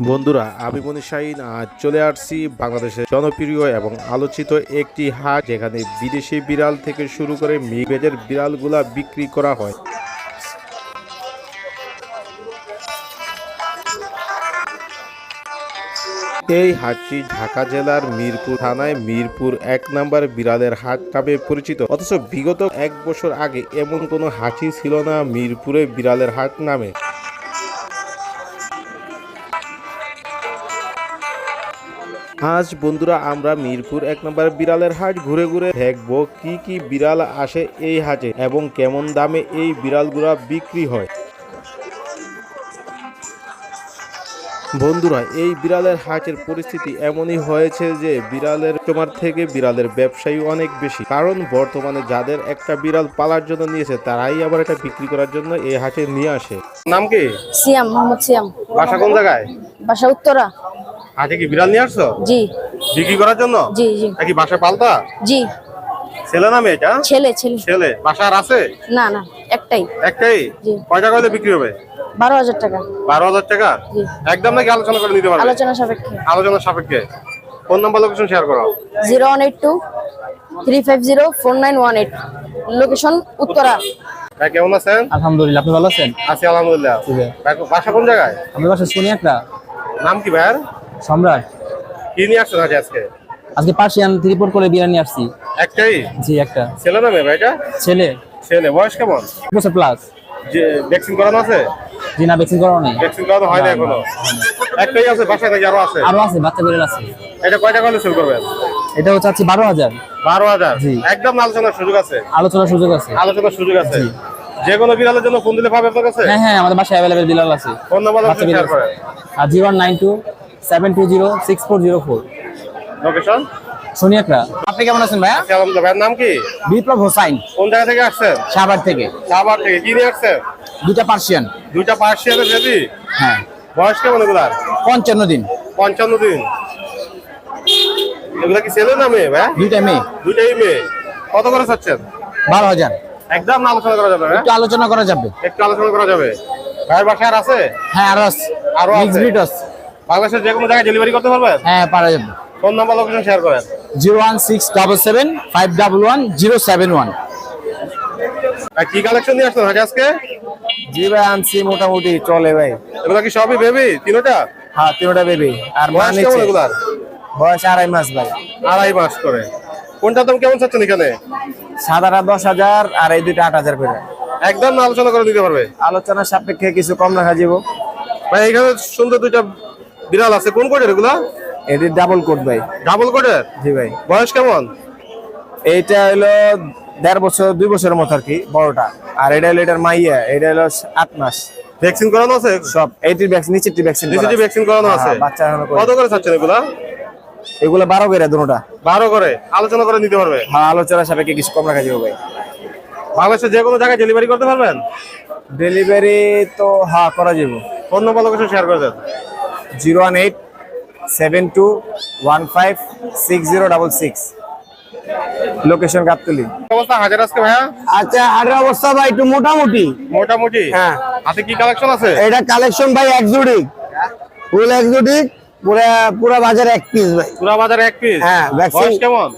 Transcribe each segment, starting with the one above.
বন্ধুরা, আমি মনি শাহিন আজ চলে আসছি বাংলাদেশের জনপ্রিয় এবং আলোচিত একটি হাট, যেখানে বিদেশি বিড়াল থেকে শুরু করে মিগেজের বিড়ালগুলা বিক্রি করা হয়। এই হাটটি ঢাকা জেলার মিরপুর থানায় মিরপুর এক নম্বর বিড়ালের হাট নামে পরিচিত। অথচ বিগত এক বছর আগে এমন কোনো হাটই ছিল না মিরপুরে বিড়ালের হাট নামে। আজ বন্ধুরা আমরা মিরপুর এক নম্বর বিড়ালের হাট ঘুরে ঘুরে দেখব কি কি বিড়াল আসে এই হাটে এবং কেমন দামে এই বিড়ালগুলা বিক্রি হয়। বন্ধুরা এই বিড়ালের হাটের পরিস্থিতি এমনই হয়েছে যে বিড়ালের তোমার থেকে বিড়ালের ব্যবসায়ী অনেক বেশি। কারণ বর্তমানে যাদের একটা বিড়াল পালার জন্য নিয়েছে তারাই আবার এটা বিক্রি করার জন্য এই হাটে নিয়ে আসে। নাম কি? সিয়াম মোহাম্মদ সিয়াম। বাসা কোন জায়গায়? বাসা উত্তরা। হাটে কি বিড়াল নিয়ে আসছো? জি। বিক্রি করার জন্য? জি জি। নাকি বাসা পালতা? জি। ছেলে না মেয়েটা? ছেলে ছেলে। ছেলে। বাসার আছে? না না একটাই। একটাই? জি। কয় টাকা হলে বিক্রি হবে? বারো হাজার টাকা। বারো হাজার টাকা? জি। একদম নাকি আলোচনা করে নিতে পারবে? আলোচনা সাপেক্ষে। আলোচনা সাপেক্ষে। ফোন নাম্বার লোকেশন শেয়ার করো। Zero one eight two three five zero four nine one eight. Location Uttara. ভাই কেমন আছেন? আলহামদুলিল্লাহ আপনি ভালো আছেন? আছি আলহামদুলিল্লাহ। বাসা কোন জায়গায়? আমি বাসা শুনি একটা নাম কি ভাইয়ার? সম্রাট? কি নিয়ে আসছেন আজ আজকে? আজকে পার্সিয়ান রিপোর্ট করে বিরিয়ানি আসছি একটাই? জি একটা। ছেলে না মেয়ে ভাইটা ছেলে। ছেলে বয়স কেমন? বছর প্লাস যে ভ্যাকসিন করানো আছে? জি না ভ্যাকসিন করানো নেই। ভ্যাকসিন করানো হয় না এখনও? একটাই আছে বাসায় নাকি আরও আছে? আরও আছে বাচ্চা বেরোল আছে। এটা কয় টাকা হলে সেল করবেন? এটা হচ্ছে আছে বারো হাজার। বারো হাজার? জি। একদম আলোচনার সুযোগ আছে? আলোচনার সুযোগ আছে। আলোচনার সুযোগ আছে? যে কোনো বিড়ালের জন্য ফোন দিলে পাবে আপনার কাছে? হ্যাঁ হ্যাঁ আমাদের বাসায় অ্যাভেলেবেল বিলাল আছে। ফোন নাম্বার শেয়ার বিড়াল করেন। আর zero nine two seven two zero six four zero four location শুনি একটা আপনি কেমন আছেন ভাইয়া? আলহামদুলিল্লাহ ভাইয়ের নাম কি? বিপ্লব হোসাইন। কোন জায়গা থেকে আসছেন? থেকে। থেকে। কি নিয়ে আসছেন? দুটা পার্সিয়ান। দুইটা পার্সিয়ানের বেবি? হ্যাঁ। বয়স কেমন এগুলার? পঞ্চান্ন দিন। পঞ্চান্ন দিন। এগুলা কি ছেলে না মেয়ে ভাই দুইটা মেয়ে। দুইটাই মেয়ে। কত করে চাচ্ছেন? বারো হাজার। একদম আলোচনা করা যাবে একটু আলোচনা করা যাবে। একটু আলোচনা করা যাবে। ভাইয়ের বাসায় আর আছে? হ্যাঁ আরও আছে। আরও আছে? বাংলাদেশের যে কোনো জায়গায় ডেলিভারি করতে পারবেন? হ্যাঁ পারা যাবে। ফোন নাম্বার লোকেশন শেয়ার করেন। Zero one six double seven five double one zero seven one. কি কালেকশন নিয়ে আসছেন আজ আজকে? জি ভাই আনছি মোটামুটি চলে ভাই। এগুলা কি সবই বেবি তিনোটা? হ্যাঁ তিনটা বেবি আর বয়স কেমন এগুলার? বয়স আড়াই মাস ভাই। আড়াই মাস করে। কোনটা দাম কেমন চাচ্ছেন এখানে? সাদাটা দশ হাজার আর এই দুইটা আট হাজার করে। একদম আলোচনা করে দিতে পারবে। আলোচনার সাপেক্ষে কিছু কম রাখা যাব। ভাই এখানে সুন্দর দুইটা বিড়াল আছে কোন কোটের এগুলা? এটির ডাবল কোট ভাই। ডাবল কোটের জি ভাই। বয়স কেমন? এইটা হলো দেড় বছর দুই বছরের মতো আর কি বড়টা। আর এটা হলো এটার মাইয়া এটা হলো আট মাস। ভ্যাকসিন করানো আছে? সব এইটির ভ্যাকসিন নিচেরটি ভ্যাকসিন ডিসিজি ভ্যাকসিন করানো আছে? হ্যাঁ, বাচ্চা। কত করে চাচ্ছেন এগুলা? এগুলো বারো করে দুটা। বারো করে? আলোচনা করে নিতে পারবে? হ্যাঁ আলোচনার সাপেক্ষে কিছু কম রাখা যাবে ভাই। বাংলাদেশের যে কোনো জায়গায় ডেলিভারি করতে পারবেন? ডেলিভারি তো হ্যাঁ করা যাবে। অন্য লোকেশন শেয়ার করে দেন? Zero one eight seven two one five six zero double six. Location Gabtali. অবস্থা? হাজার আজকে ভাইয়া? আচ্ছা হাটের অবস্থা ভাই একটু মোটামুটি। মোটামুটি? হ্যাঁ। হাতে কি কালেকশন আছে? এটা কালেকশন ভাই এক্সোটিক ফুল এক্সোটিক পুরা পুরা বাজার এক পিস ভাই। পুরা বাজার এক পিস হ্যাঁ, বয়স কেমন?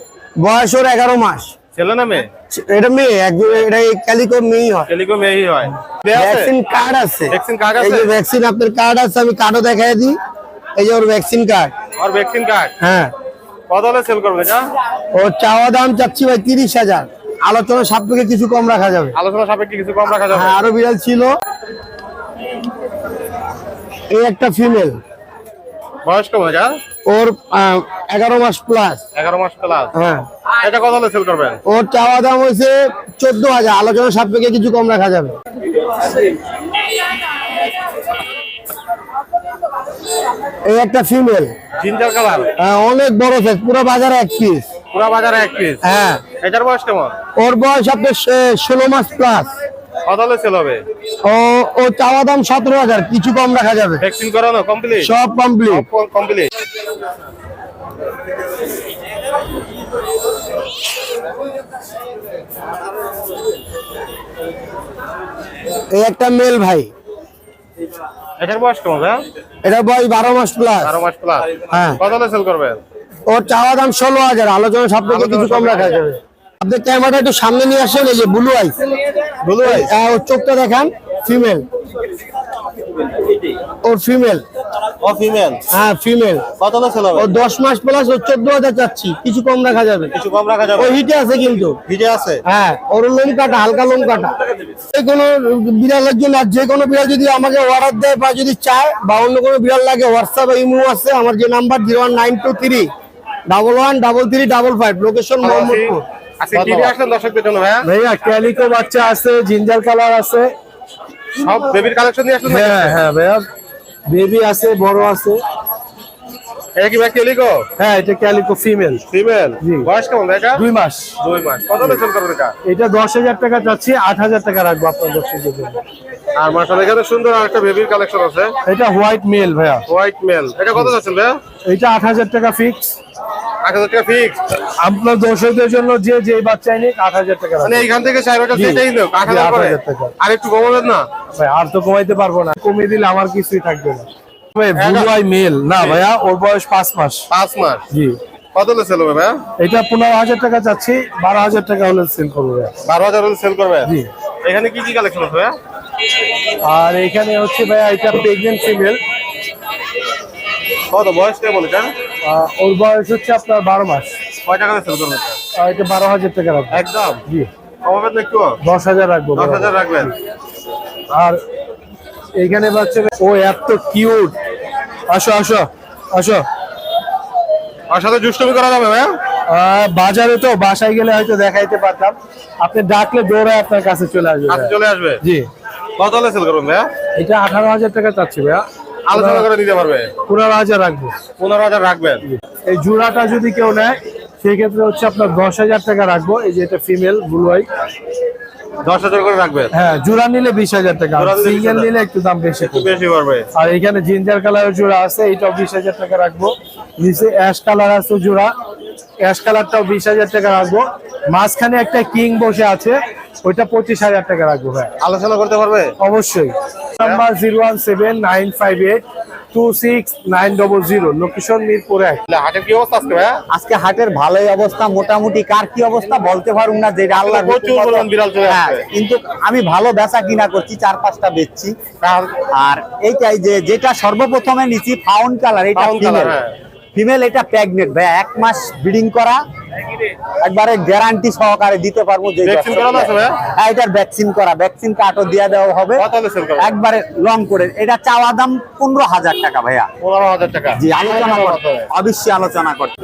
বয়স ওর এগারো মাস। ছেলে না মেয়ে? এটা মেয়ে এটা এই ক্যালিকো মেয়ে হয়। টেলিকো মেয়েই হয়। ভ্যাকসিন কার্ড আছে। ভ্যাকসিন কার্ড এই আছে? যে ভ্যাকসিন আপনার কার্ড আছে আমি কার্ডও দেখাই দিই। এই যে ওর ভ্যাকসিন কার্ড আর ভ্যাকসিন কার্ড হ্যাঁ। কত হলে সেল করবে এটা? ওর চাওয়া দাম চাচ্ছি ভাই তিরিশ হাজার। আলোচনা সাপেক্ষে কিছু কম রাখা যাবে। আলোচনা সাপেক্ষে কিছু কম রাখা যাবে? হ্যাঁ আরও বিড়াল ছিল। এই একটা ফিমেল বয়স কেমন এটা? ওর এগারো মাস প্লাস এগারো মাস প্লাস হ্যাঁ। এটা কত হলে সেল করবেন? ওর চাওয়া দাম হয়েছে চোদ্দ হাজার। আলোচনা সাপেক্ষে কিছু কম রাখা যাবে। এই একটা ফিমেল জিঞ্জার কালার অনেক বড় সাইজ পুরো বাজারে এক পিস পুরা বাজারে এক পিস হ্যাঁ। এটার বয়স কেমন? ওর বয়স আপনার ষোলো মাস প্লাস কত সেল হবে? ও ও চাওয়া দাম সতেরো হাজার কিছু কম রাখা যাবে। ভ্যাকসিন করানো কমপ্লিট সব কমপ্লিট কমপ্লিট এই একটা মেল ভাই। এটার বয়স কেমন ভাইয়া এটা বয়স বারো মাস প্লাস বারো মাস প্লাস হ্যাঁ। কত সেল করবেন? ওর চাওয়া দাম ষোলো হাজার আলোচনা সব থেকে কিছু কম রাখা রাখা যাবে। আপনি ক্যামেরাটা একটু সামনে নিয়ে আসেন এই যে ব্লু আইস ব্লু আইস ওর চোখটা দেখান ফিমেল ওর ফিমেল ও ফিমেল হ্যাঁ ফিমেল কত হলে সেল ও দশ মাস প্লাস ও চাচ্ছি। কিছু কম রাখা যাবে। কিছু কম রাখা যাবে। ও হিটে আছে কিন্তু। ভিজে আছে? হ্যাঁ ওর লোম কাটা হালকা লোম কাটা। যে কোনো বিড়ালের জন্য আর যে কোনো বিড়াল যদি আমাকে অর্ডার দেয় বা যদি চায় বা অন্য কোনো বিড়াল লাগে হোয়াটসঅ্যাপ ইমো আছে আমার যে number zero one nine two three double one double three double five location Mohammadpur. জন্য ভাইয়া ভাইয়া ক্যালিকো বাচ্চা আছে জিঞ্জার কালার আছে। সব বেবির কালেকশন নিয়ে আসলেন হ্যাঁ হ্যাঁ ভাইয়া। বেবি আছে বড় আছে। এটা কি ভাই ক্যালিকো? হ্যাঁ এটা ক্যালিকো ফিমেল। ফিমেল? বয়স কেমন এটা? দুই মাস। দুই মাস। কত বেতন করবে এটা? দশ হাজার টাকা চাচ্ছি আট হাজার টাকা রাখব আপনার দর্শকদের জন্য। আর মাশাআল্লাহ এখানে সুন্দর আরেকটা বেবির কালেকশন আছে। এটা হোয়াইট মেল ভাইয়া। হোয়াইট মেল এটা কত যাচ্ছেন ভাইয়া? এটা আট হাজার টাকা ফিক্স আট হাজার টাকা ফিক্স আপনার দর্শকদের জন্য যে যে বাচ্চাই নিক আট হাজার টাকা মানে। এইখান থেকে হাজার যেটাই লোক আট হাজার টাকা। আর একটু কমাবেন না? ভাই আর তো কমাইতে পারব না। কমিয়ে দিলে আমার কিছুই থাকবে না। ভাই মেল না। ভাইয়া ওর বয়স পাঁচ মাস। পাঁচ মাস? জি। কত হলে সেল হবে ভাইয়া? এটা পনেরো হাজার টাকা চাচ্ছি বারো হাজার টাকা হলে সেল করব বারো হাজার হলে সেল করবেন জি। এখানে কি কি কালেকশন ভাইয়া? আর এখানে হচ্ছে ভাইয়া এটা প্রেগনেন্ট ফিমেল কত বয়স কেমন এটা? ওর বয়স হচ্ছে আপনার বারো মাস। কয় টাকা সেল করবেন এটা? বারো হাজার টাকা রাখব একদম? জি। কমাবেন একটু দশ হাজার রাখব দশ হাজার রাখবেন। আর এইখানে বাচ্চা ও এত কিউট আসো আসো আসো। আর সাথে করা যাবে ভাইয়া? বাজারে তো বাসায় গেলে হয়তো দেখাইতে পারতাম। আপনি ডাকলে দৌড়ায় আপনার কাছে চলে আসবে চলে আসবে? জি। কত সেল করবেন ভাইয়া? এটা আঠারো হাজার টাকা চাচ্ছি ভাইয়া। আলোচনা করে দিতে পারবে। পনেরো হাজার রাখব। পনেরো হাজার রাখবেন। এই জোড়াটা যদি কেউ নেয় সেই ক্ষেত্রে হচ্ছে আপনার দশ হাজার টাকা রাখব। এই যে এটা ফিমেল ব্লু হোয়াইট দশ হাজার করে রাখবেন। হ্যাঁ জোড়া নিলে বিশ হাজার টাকা। নিলে সিঙ্গেল নিলে একটু দাম বেশি বেশি আর এখানে জিঞ্জার কালারের জোড়া আছে এটাও বিশ হাজার টাকা রাখব। নিচে অ্যাশ কালার আছে জোড়া। অ্যাশ কালারটাও বিশ হাজার টাকা রাখব। মাঝখানে একটা কিং বসে আছে ওইটা পঁচিশ হাজার টাকা রাখব ভাই। আলোচনা করতে পারবে? অবশ্যই। Number zero one seven nine five eight two six nine double zero location Mirpur এক। হাটের কি অবস্থা আজকে আজকে হাটের ভালোই অবস্থা মোটামুটি কার কি অবস্থা বলতে পারুম না যেটা আল্লাহ বিড়াল চলে কিন্তু আমি ভালো বেচা কিনা করছি চার পাঁচটা বেচছি। আর এইটাই যে যেটা সর্বপ্রথমে নিচ্ছি ফাউন কালার এটা ফিমেল। এটা প্রেগনেন্ট ভাই এক মাস ব্রিডিং করা একবারে গ্যারান্টি সহকারে দিতে পারব যে? হ্যাঁ এটার ভ্যাকসিন করা। ভ্যাকসিন কার্ডও দিয়ে দেওয়া হবে। একবারে লং করে। এটা চাওয়া দাম পনেরো হাজার টাকা ভাইয়া। পনেরো হাজার টাকা। জি আলোচনা করতে। অবশ্যই আলোচনা করতে।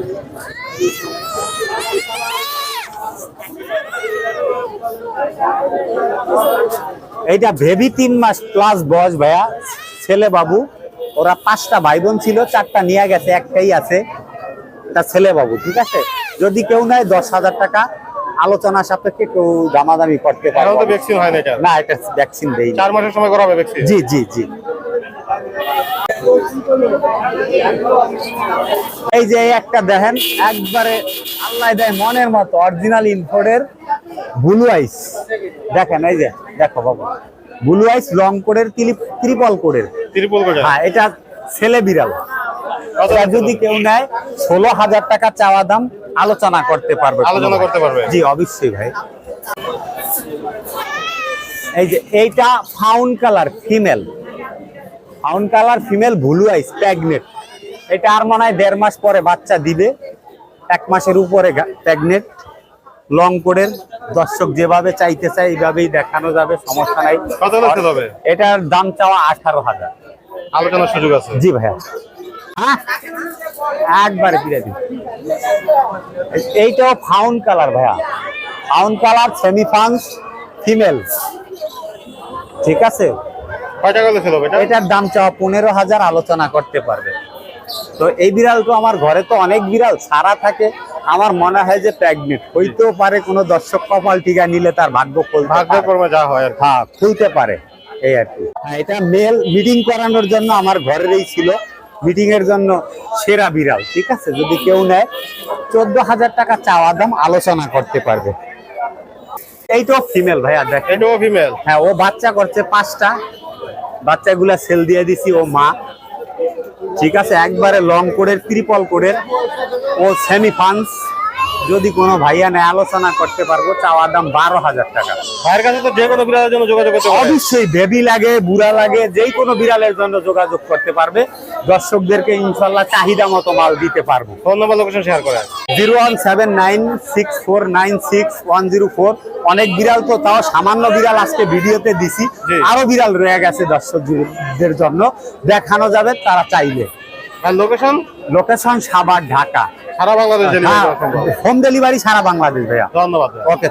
এইটা ভেবি তিন মাস প্লাস বয়স ভাইয়া। ছেলে বাবু। ওরা পাঁচটা ভাই বোন ছিল চারটা নিয়ে গেছে একটাই আছে তার ছেলে বাবু ঠিক আছে? যদি কেউ নেয় দশ হাজার টাকা আলোচনা সাপেক্ষে কেউ দামাদামি করতে এখন তো ভ্যাকসিন হয় না এটা। না এটা ভ্যাকসিন দেই চার মাসের সময় করা হবে ভ্যাকসিন জি জি জি। এই যে একটা দেখেন একবারে আল্লাহ দেয় মনের মতো অরিজিনাল ইনফোর্ডের ব্লু আইস দেখেন এই যে দেখো বাবা। ব্লু আইস লং কোডের ত্রিপল কোডের। ত্রিপুল করে হ্যাঁ এটা ছেলে বিড়াল। এটা যদি কেউ নেয় ষোলো হাজার টাকা চাওয়া দাম আলোচনা করতে পারবে আলোচনা করতে পারবে। জি অবশ্যই ভাই। এই যে এইটা fawn colour female. Fawn colour female blue eyes pregnant. এটা আর মনে হয় দেড় মাস পরে বাচ্চা দিবে এক মাসের উপরে প্যাগনেট। লং কোডের দর্শক যেভাবে চাইতে চায় এইভাবেই দেখানো যাবে সমস্যা নাই। এটার দাম চাওয়া আঠারো হাজার। আলোচনার সুযোগ আছে? জি ভাইয়া। হ্যাঁ? একবারে ফিরে দিন। এইটাও ফাউন্ড কালার ভাইয়া। ফাউন্ড কালার সেমি ফান্স ফিমেল। ঠিক আছে? এটার দাম চাওয়া পনেরো হাজার আলোচনা করতে পারবে। তো এই বিড়াল তো আমার ঘরে তো অনেক বিড়াল সারা থাকে। আমার মনে হয় যে প্রেগনেন্ট হইতেও পারে কোনো দর্শক কপাল টিকা নিলে তার ভাগ্য ভাগ্য। কর্মে যা হয় হ্যাঁ খুলতে পারে এই আর কি। হ্যাঁ, এটা মেল মিটিং করানোর জন্য আমার ঘরেরই ছিল। মিটিং এর জন্য সেরা বিড়াল ঠিক আছে? যদি কেউ নেয় চোদ্দ হাজার টাকা চাওয়া দাম আলোচনা করতে পারবে। এইটাও ফিমেল ভাইয়া দেখ এটাও ফিমেল হ্যাঁ ও বাচ্চা করছে পাঁচটা। বাচ্চাগুলা সেল দিয়ে দিছি ও মা। ঠিক আছে একবারে লং কোডের ত্রিপল কোডের ও সেমি ফান্স যদি কোনো ভাইয়া নেয় আলোচনা করতে পারব চাওয়া দাম বারো হাজার টাকা। ভাইয়ের কাছে তো যে কোনো বিড়ালের জন্য যোগাযোগ করতে অবশ্যই বেবি লাগে বুড়া লাগে যেই কোনো বিড়ালের জন্য যোগাযোগ করতে পারবে। দর্শকদেরকে ইনশাল্লাহ চাহিদা মতো মাল দিতে পারব। ফোন নাম্বার লোকেশন শেয়ার করেন zero one seven nine six four nine six one zero four. অনেক বিড়াল তো তাও সামান্য বিড়াল আজকে ভিডিওতে দিছি। আরও বিড়াল রয়ে গেছে দর্শকদের জন্য। দেখানো যাবে তারা চাইলে আর লোকেশন লোকেশন সাভার ঢাকা। সারা বাংলাদেশ হোম ডেলিভারি সারা বাংলাদেশ ভাইয়া। ধন্যবাদ। ওকে